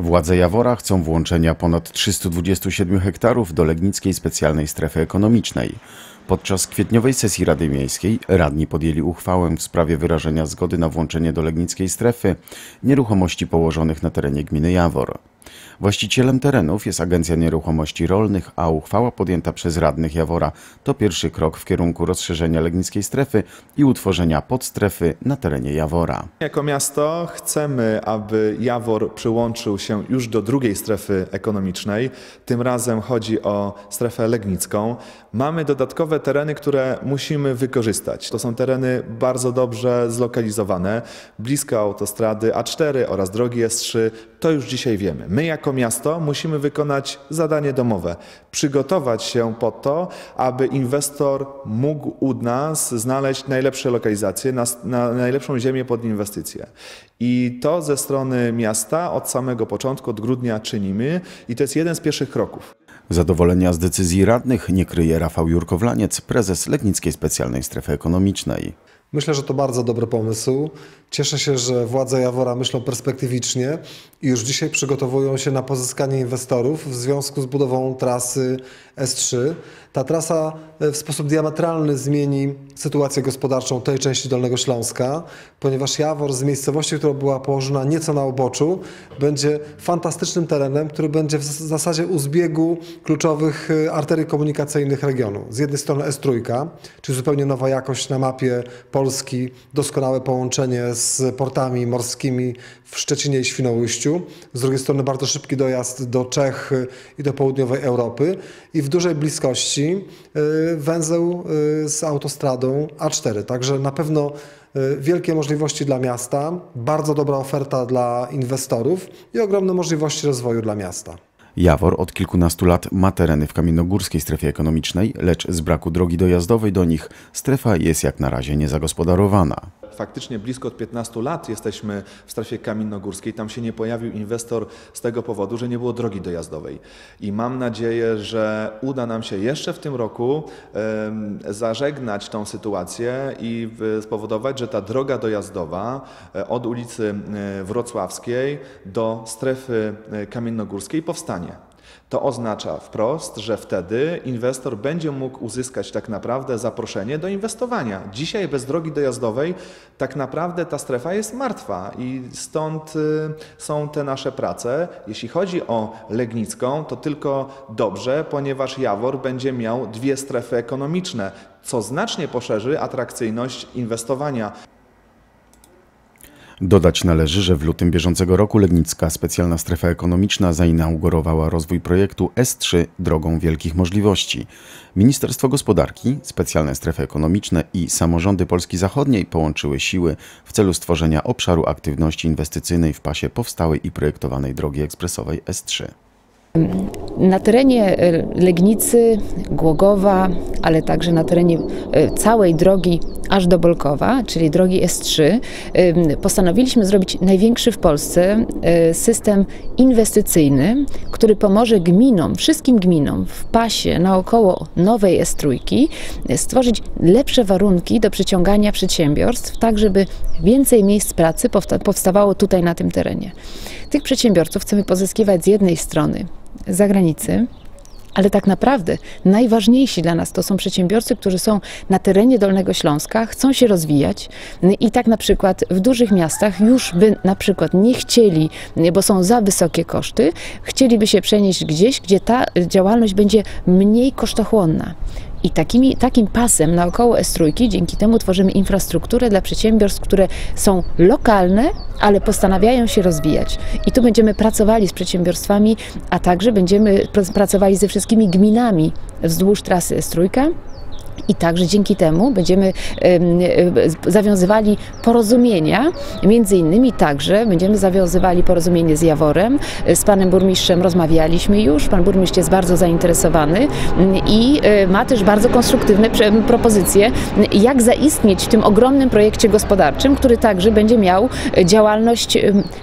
Władze Jawora chcą włączenia ponad 327 hektarów do Legnickiej Specjalnej Strefy Ekonomicznej. Podczas kwietniowej sesji Rady Miejskiej radni podjęli uchwałę w sprawie wyrażenia zgody na włączenie do Legnickiej Strefy nieruchomości położonych na terenie gminy Jawor. Właścicielem terenów jest Agencja Nieruchomości Rolnych, a uchwała podjęta przez radnych Jawora to pierwszy krok w kierunku rozszerzenia Legnickiej Strefy i utworzenia podstrefy na terenie Jawora. Jako miasto chcemy, aby Jawor przyłączył się już do drugiej strefy ekonomicznej. Tym razem chodzi o strefę legnicką. Mamy dodatkowe tereny, które musimy wykorzystać. To są tereny bardzo dobrze zlokalizowane, blisko autostrady A4 oraz drogi S3. To już dzisiaj wiemy. My jako miasto musimy wykonać zadanie domowe, przygotować się po to, aby inwestor mógł u nas znaleźć najlepsze lokalizacje, na, na najlepszą ziemię pod inwestycje. I to ze strony miasta od samego początku, od grudnia czynimy i to jest jeden z pierwszych kroków. Zadowolenia z decyzji radnych nie kryje Rafał Jurkowlaniec, prezes Legnickiej Specjalnej Strefy Ekonomicznej. Myślę, że to bardzo dobry pomysł. Cieszę się, że władze Jawora myślą perspektywicznie i już dzisiaj przygotowują się na pozyskanie inwestorów w związku z budową trasy S3. Ta trasa w sposób diametralny zmieni sytuację gospodarczą tej części Dolnego Śląska, ponieważ Jawor z miejscowości, która była położona nieco na uboczu, będzie fantastycznym terenem, który będzie w zasadzie u zbiegu kluczowych y, arterii komunikacyjnych regionu. Z jednej strony S3, czyli zupełnie nowa jakość na mapie doskonałe połączenie z portami morskimi w Szczecinie i Świnoujściu. Z drugiej strony bardzo szybki dojazd do Czech i do południowej Europy i w dużej bliskości y, węzeł y, z autostradą A4. Także na pewno y, wielkie możliwości dla miasta, bardzo dobra oferta dla inwestorów i ogromne możliwości rozwoju dla miasta. Jawor od kilkunastu lat ma tereny w kamiennogórskiej strefie ekonomicznej, lecz z braku drogi dojazdowej do nich strefa jest jak na razie niezagospodarowana faktycznie blisko od 15 lat jesteśmy w strefie kamiennogórskiej. Tam się nie pojawił inwestor z tego powodu, że nie było drogi dojazdowej. I mam nadzieję, że uda nam się jeszcze w tym roku zażegnać tą sytuację i spowodować, że ta droga dojazdowa e, od ulicy e, Wrocławskiej do strefy e, kamiennogórskiej powstanie. To oznacza wprost, że wtedy inwestor będzie mógł uzyskać tak naprawdę zaproszenie do inwestowania. Dzisiaj bez drogi dojazdowej tak naprawdę ta strefa jest martwa i stąd y, są te nasze prace. Jeśli chodzi o Legnicką, to tylko dobrze, ponieważ Jawor będzie miał dwie strefy ekonomiczne, co znacznie poszerzy atrakcyjność inwestowania. Dodać należy, że w lutym bieżącego roku Legnicka Specjalna Strefa Ekonomiczna zainaugurowała rozwój projektu S3 Drogą Wielkich Możliwości. Ministerstwo Gospodarki, Specjalne Strefy Ekonomiczne i samorządy Polski Zachodniej połączyły siły w celu stworzenia obszaru aktywności inwestycyjnej w pasie powstałej i projektowanej drogi ekspresowej S3. Na terenie e, Legnicy, Głogowa, ale także na terenie e, całej drogi aż do Bolkowa, czyli drogi S3, postanowiliśmy zrobić największy w Polsce e, system inwestycyjny, który pomoże gminom, wszystkim gminom w pasie naokoło nowej S3 stworzyć lepsze warunki do przyciągania przedsiębiorstw, tak żeby więcej miejsc pracy powstawało tutaj na tym terenie. Tych przedsiębiorców chcemy pozyskiwać z jednej strony z zagranicy, ale tak naprawdę najważniejsi dla nas to są przedsiębiorcy, którzy są na terenie Dolnego Śląska, chcą się rozwijać i tak na przykład w dużych miastach już by na przykład nie chcieli, bo są za wysokie koszty, chcieliby się przenieść gdzieś, gdzie ta działalność będzie mniej kosztochłonna. I takimi, takim pasem naokoło S3 dzięki temu tworzymy infrastrukturę dla przedsiębiorstw, które są lokalne, ale postanawiają się rozwijać. I tu będziemy pracowali z przedsiębiorstwami, a także będziemy pracowali ze wszystkimi gminami wzdłuż trasy S3 i także dzięki temu będziemy zawiązywali porozumienia, między innymi także będziemy zawiązywali porozumienie z Jaworem. Z panem burmistrzem rozmawialiśmy już, pan burmistrz jest bardzo zainteresowany i e, ma też bardzo konstruktywne propozycje, jak zaistnieć w tym ogromnym projekcie gospodarczym, który także będzie miał działalność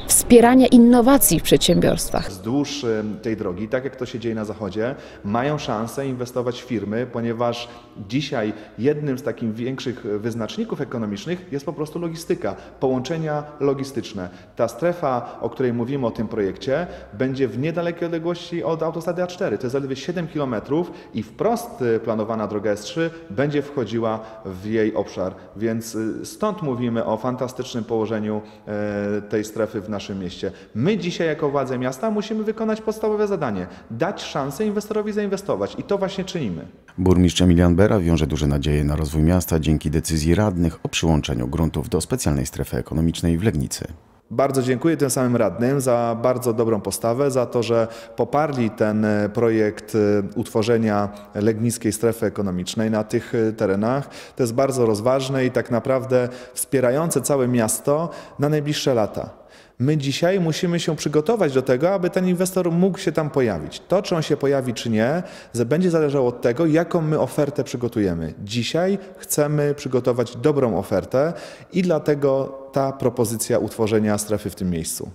wspierania innowacji w przedsiębiorstwach. Wzdłuż tej drogi, tak jak to się dzieje na zachodzie, mają szansę inwestować firmy, ponieważ dzisiaj dzisiaj jednym z takich większych wyznaczników ekonomicznych jest po prostu logistyka, połączenia logistyczne. Ta strefa, o której mówimy o tym projekcie, będzie w niedalekiej odległości od autostrady A4. To jest zaledwie 7 km i wprost y, planowana droga S3 będzie wchodziła w jej obszar. Więc y, stąd mówimy o fantastycznym położeniu e, tej strefy w naszym mieście. My dzisiaj jako władze miasta musimy wykonać podstawowe zadanie, dać szansę inwestorowi zainwestować i to właśnie czynimy. Burmistrz Emilian Bera wiąże duże nadzieje na rozwój miasta dzięki decyzji radnych o przyłączeniu gruntów do specjalnej strefy ekonomicznej w Legnicy. Bardzo dziękuję tym samym radnym za bardzo dobrą postawę, za to, że poparli ten e, projekt e, utworzenia Legnickiej Strefy Ekonomicznej na tych e, terenach. To jest bardzo rozważne i tak naprawdę wspierające całe miasto na najbliższe lata. My dzisiaj musimy się przygotować do tego, aby ten inwestor mógł się tam pojawić. To, czy on się pojawi, czy nie, będzie zależało od tego, jaką my ofertę przygotujemy. Dzisiaj chcemy przygotować dobrą ofertę i dlatego ta propozycja utworzenia strefy w tym miejscu.